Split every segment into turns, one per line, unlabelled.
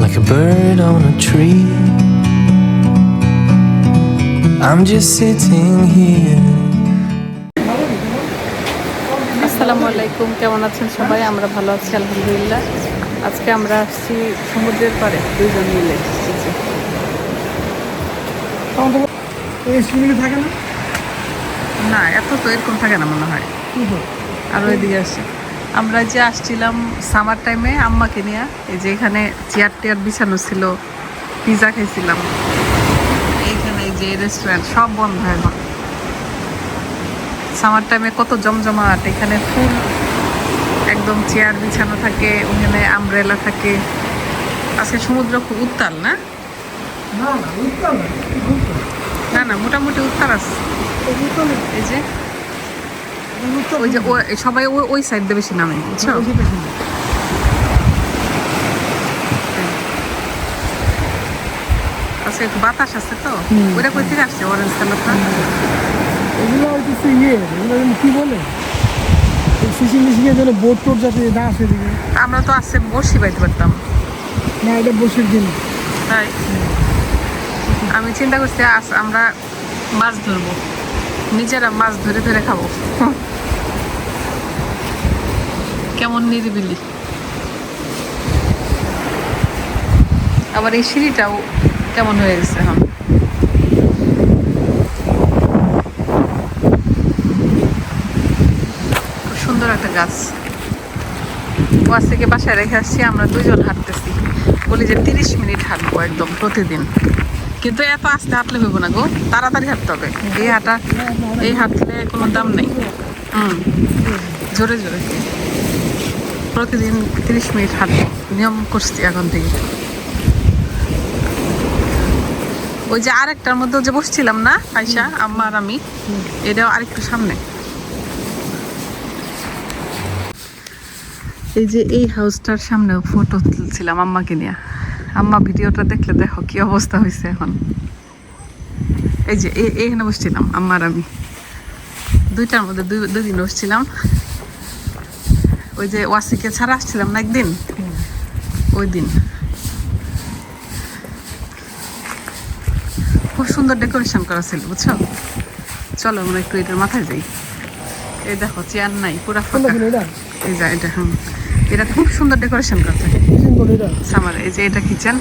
like a bird on a tree. I'm just sitting here.
আসসালামু আলাইকুম কেমন আছেন সবাই? আমরা ভালো আছি আলহামদুলিল্লাহ। আজকে আমরা আসছি সমুদ্রের পাড়ে দুইজন মিলে
না?
না এত তো এরকম থাকে না মনে হয়। আর ওইদিকে আসছি আমরা যে আসছিলাম সামার টাইমে আম্মাকে নিয়ে এই যে এখানে চেয়ার টেয়ার বিছানো ছিল পিজা খাইছিলাম। এইখানে যে রেস্টুরেন্ট সব বন্ধ এখন। সামার টাইমে কত জমজমাট এখানে ফুল একদম চেয়ার বিছানো থাকে ওখানে আমব্রেলা থাকে। আজকে সমুদ্র খুব উত্তাল না?
না না
মোটামুটি উত্তাল আছে। এই যে ওই যে সবাই ওই ওই সাইড দিয়ে বেশি নামে বুঝছ? আচ্ছা একটু বাতাস আছে তো? কই থেকে আসছে অরেঞ্জ কালারটা
এগুলো হচ্ছে ইয়ে এগুলো কি বলে? জন্য বোট টোট যাতে না আসে
আমরা তো আসছে বসি পাইতে পারতাম।
না এটা বসির দিন
তাই? আমি চিন্তা করছি আস আমরা মাছ ধরবো। নিজেরা মাছ ধরে ধরে খাব। কেমন নিরিবিলি। আবার এই সিঁড়িটাও কেমন হয়ে গেছে এখন খুব সুন্দর একটা গাছ। ওয়াজ থেকে বাসায় রেখে আসছি, আমরা দুজন হাঁটতেছি। বলি যে তিরিশ মিনিট হাঁটবো একদম প্রতিদিন। কিন্তু এত আস্তে হাঁটলে হইব না গো, তাড়াতাড়ি হাঁটতে হবে। এই হাঁটা, এই হাঁটলে কোনো দাম নেই। হুম, জোরে জোরে। প্রতিদিন তিরিশ মিনিট হাঁটবো, নিয়ম করছি এখন থেকে। ওই যে আরেকটার মধ্যে যে বসছিলাম না আয়সা আম্মা আর আমি, এটাও আরেকটু সামনে। এই যে এই হাউসটার সামনে ফটো তুলছিলাম আম্মাকে নিয়ে। আম্মা ভিডিওটা দেখলে দেখো কি অবস্থা হয়েছে এখন। এই যে এই- এইখানে বসছিলাম আম্মার আমি। দুইটার মধ্যে দুই দুই দিন বসছিলাম। ওই যে ওয়াসিকে ছাড়া আসছিলাম না একদিন? ওই দিন। খুব সুন্দর ডেকোরেশন করা ছিল বুঝছ? চলো আমরা একটু এটার মাথায় যাই। এই দেখো চেয়ার নাই পুরা ফাঁকা।
এটা?
এই যে এটা হুম। এটা খুব সুন্দর ডেকোরেশন করা। থাকে
ফিশিং করে এটা
সামার এই যে এটা কিচেন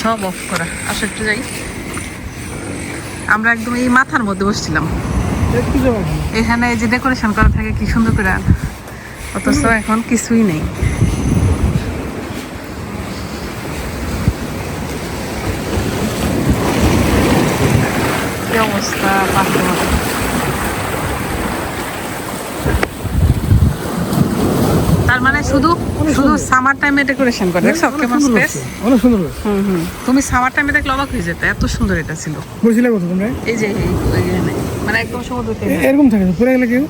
সব অফ করা। আসো একটু যাই। আমরা একদম এই মাথার মধ্যে বসছিলাম। এখানে এই যে ডেকোরেশন করা থাকে কি সুন্দর করে। অথচ এখন কিছুই নেই। অবস্থা পাহাড়ের মতো তার মানে শুধু শুধু সামার টাইমে ডেকোরেশন করে দেখছ? কেমন স্পেস
অনেক সুন্দর
হুম হুম। তুমি সামার টাইমে দেখলে অবাক হয়ে যেতে এত সুন্দর এটা ছিল।
বলছিলে কত তোমরা?
এই যে এই মানে একদম সমুদ্র
এরকম থাকে পুরো গেলে কেউ?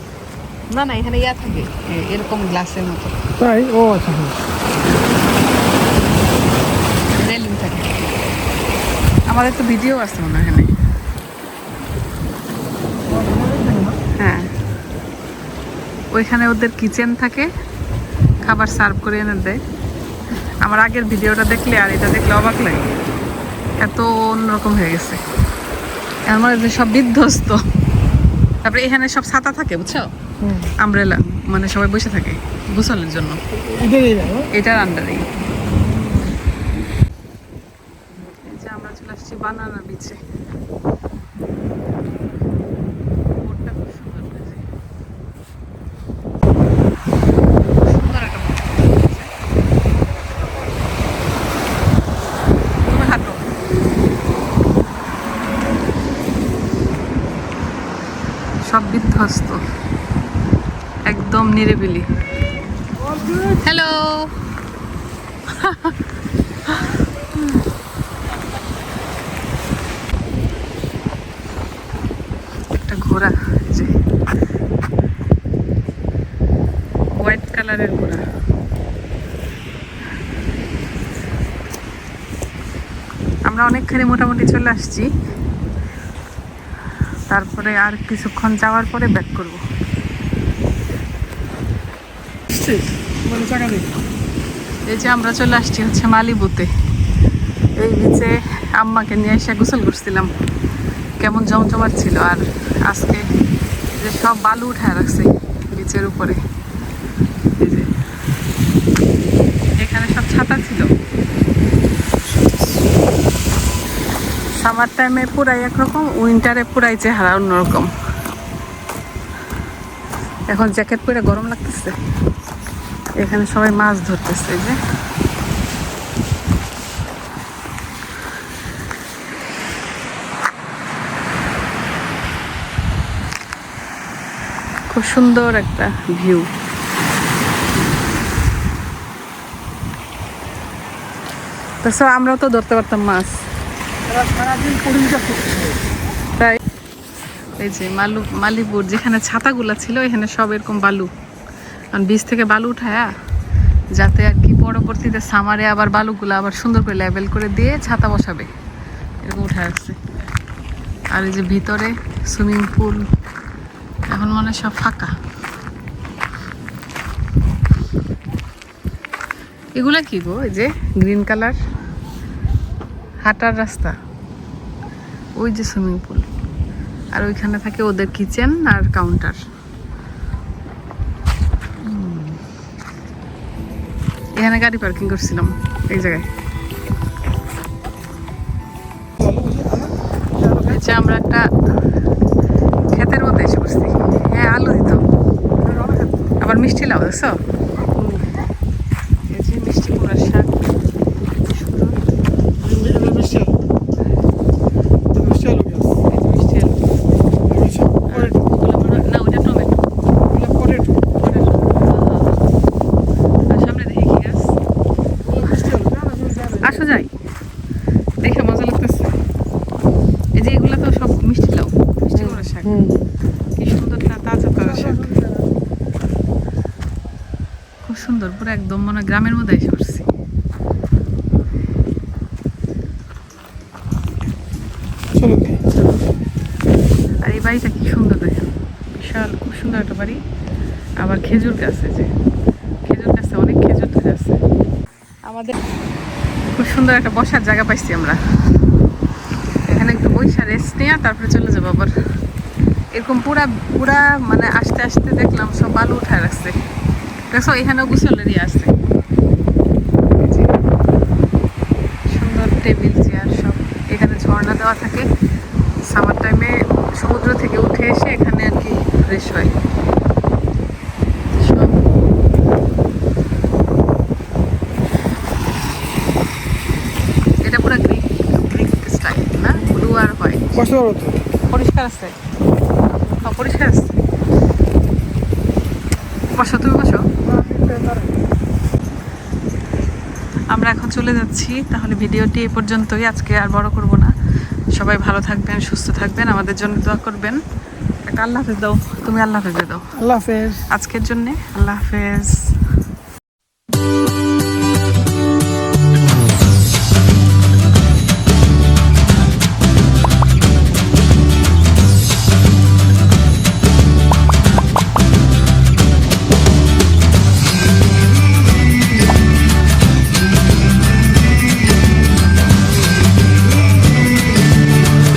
না না এখানে ইয়া থাকে এরকম গ্লাসের মতো।
তাই? ও আচ্ছা।
রেলিং থাকে। আমাদের তো ভিডিও আছে মনে এখানে। হ্যাঁ। ওইখানে ওদের কিচেন থাকে। খাবার সার্ভ করে এনে দেয়। আমার আগের ভিডিওটা দেখলে আর এটা দেখলে অবাক লাগে। এত অন্যরকম হয়ে গেছে। আমার যে সব বিধ্বস্ত। তারপরে এখানে সব ছাতা থাকে বুঝছ। আমব্রেলা মানে সবাই বসে থাকে গোসলের জন্য? এটার আন্ডারেই যে আমরা চলে আসছি বানানা বিচে বোটটা খুব সুন্দর হয়েছে। সুন্দর একটা বোট। তুমি হাঁটো। সব বিধ্বস্ত একদম নিরিবিলি। হ্যালো একটা ঘোড়া হোয়াইট কালারের ঘোড়া। আমরা অনেকখানি মোটামুটি চলে আসছি। তারপরে আর কিছুক্ষণ যাওয়ার পরে ব্যাক করব। এই যে আমরা চলে আসছি হচ্ছে মালিবুতে। এই বিচে আম্মাকে নিয়ে এসে গোসল করছিলাম। কেমন জমজমাট ছিল আর আজকে যে সব বালু উঠায় রাখছে বিচের উপরে। এখানে সব ছাতা ছিল। সামার টাইমে পুরাই একরকম উইন্টারে পুরাই চেহারা অন্যরকম। এখন জ্যাকেট পরে গরম লাগতেছে। এখানে সবাই মাছ ধরতেছে যে। খুব সুন্দর একটা ভিউ। তো so আমরাও তো ধরতে পারতাম মাছ।
সারাদিন
তাই এই যে মালু, মালিপুর যেখানে ছাতাগুলা ছিল, এখানে সব এরকম বালু। কারণ বীজ থেকে বালু উঠায়া, যাতে আর কি পরবর্তীতে সামারে আবার বালুগুলো আবার সুন্দর করে লেবেল করে দিয়ে ছাতা বসাবে। এরকম উঠে আসছে। আর এই যে ভিতরে সুইমিং পুল এখন মনে সব ফাঁকা। এগুলা কি গো? এই যে গ্রিন কালার হাঁটার রাস্তা। ওই যে সুইমিং পুল আর ওইখানে থাকে ওদের কিচেন আর কাউন্টার এখানে গাড়ি পার্কিং করছিলাম, এই জায়গায়। আমরা একটা ক্ষেতের মধ্যে এসে বসছি হ্যাঁ আলু দিত আবার মিষ্টি লাউ, দেখছ এই যে মিষ্টি কুমড়ার শাক সুন্দর
এটা মিষ্টি আলু এটা মিষ্টি আলু গাছ
এই যে মিষ্টি আলু
আচ্ছা
আর ওগুলো মনে হয়- না ওটা টমেটো
এগুলো পটেটো
পটেটো আর সামনে দেখি কি গাছ
এগুলো মিষ্টি আলু জানা তুমি জানো
আসো যাই দেখে মজা লাগতেছে এই যে এগুলো তো সব মিষ্টি লাউ মিষ্টি কুমড়া শাক
হুম
কি সুন্দর তা- তাজা তাজা শাক খুব সুন্দর পুরো একদম মনে হয় গ্রামের মধ্যে এসে পড়ছি। আর এই বাড়িটা কি সুন্দর দেখেন। বিশাল খুব সুন্দর একটা বাড়ি। আবার খেজুর গাছ যে। খেজুর গাছে অনেক খেজুর ধরে আছে। আমাদের খুব সুন্দর একটা বসার জায়গা পাইছি আমরা। এখানে একটু বৈশা রেস্ট নেওয়া তারপরে চলে যাব আবার। এরকম পুরা পুরা মানে আস্তে আস্তে দেখলাম সব বালু উঠায় রাখছে। দেখছ এখানে গুছলেরই আছে। সুন্দর টেবিল চেয়ার সব। এখানে ঝর্ণা দেওয়া থাকে। সামার টাইমে সমুদ্র থেকে উঠে এসে এখানে আর কি ফ্রেশ হয়। এটা পুরো গ্রিক গ্রিক স্টাইল না? ব্লু আর হোয়াইট। পরিষ্কার আছে। হ্যাঁ পরিষ্কার আছে। বসো তুমি বসো। আমরা এখন চলে যাচ্ছি তাহলে ভিডিওটি এই পর্যন্তই। আজকে আর বড় করব না। সবাই ভালো থাকবেন সুস্থ থাকবেন আমাদের জন্য দোয়া করবেন। আল্লাহ হাফেজ দাও তুমি আল্লাহ হাফেজ দাও।
আল্লাহ হাফেজ।
আজকের জন্যে আল্লাহ হাফেজ।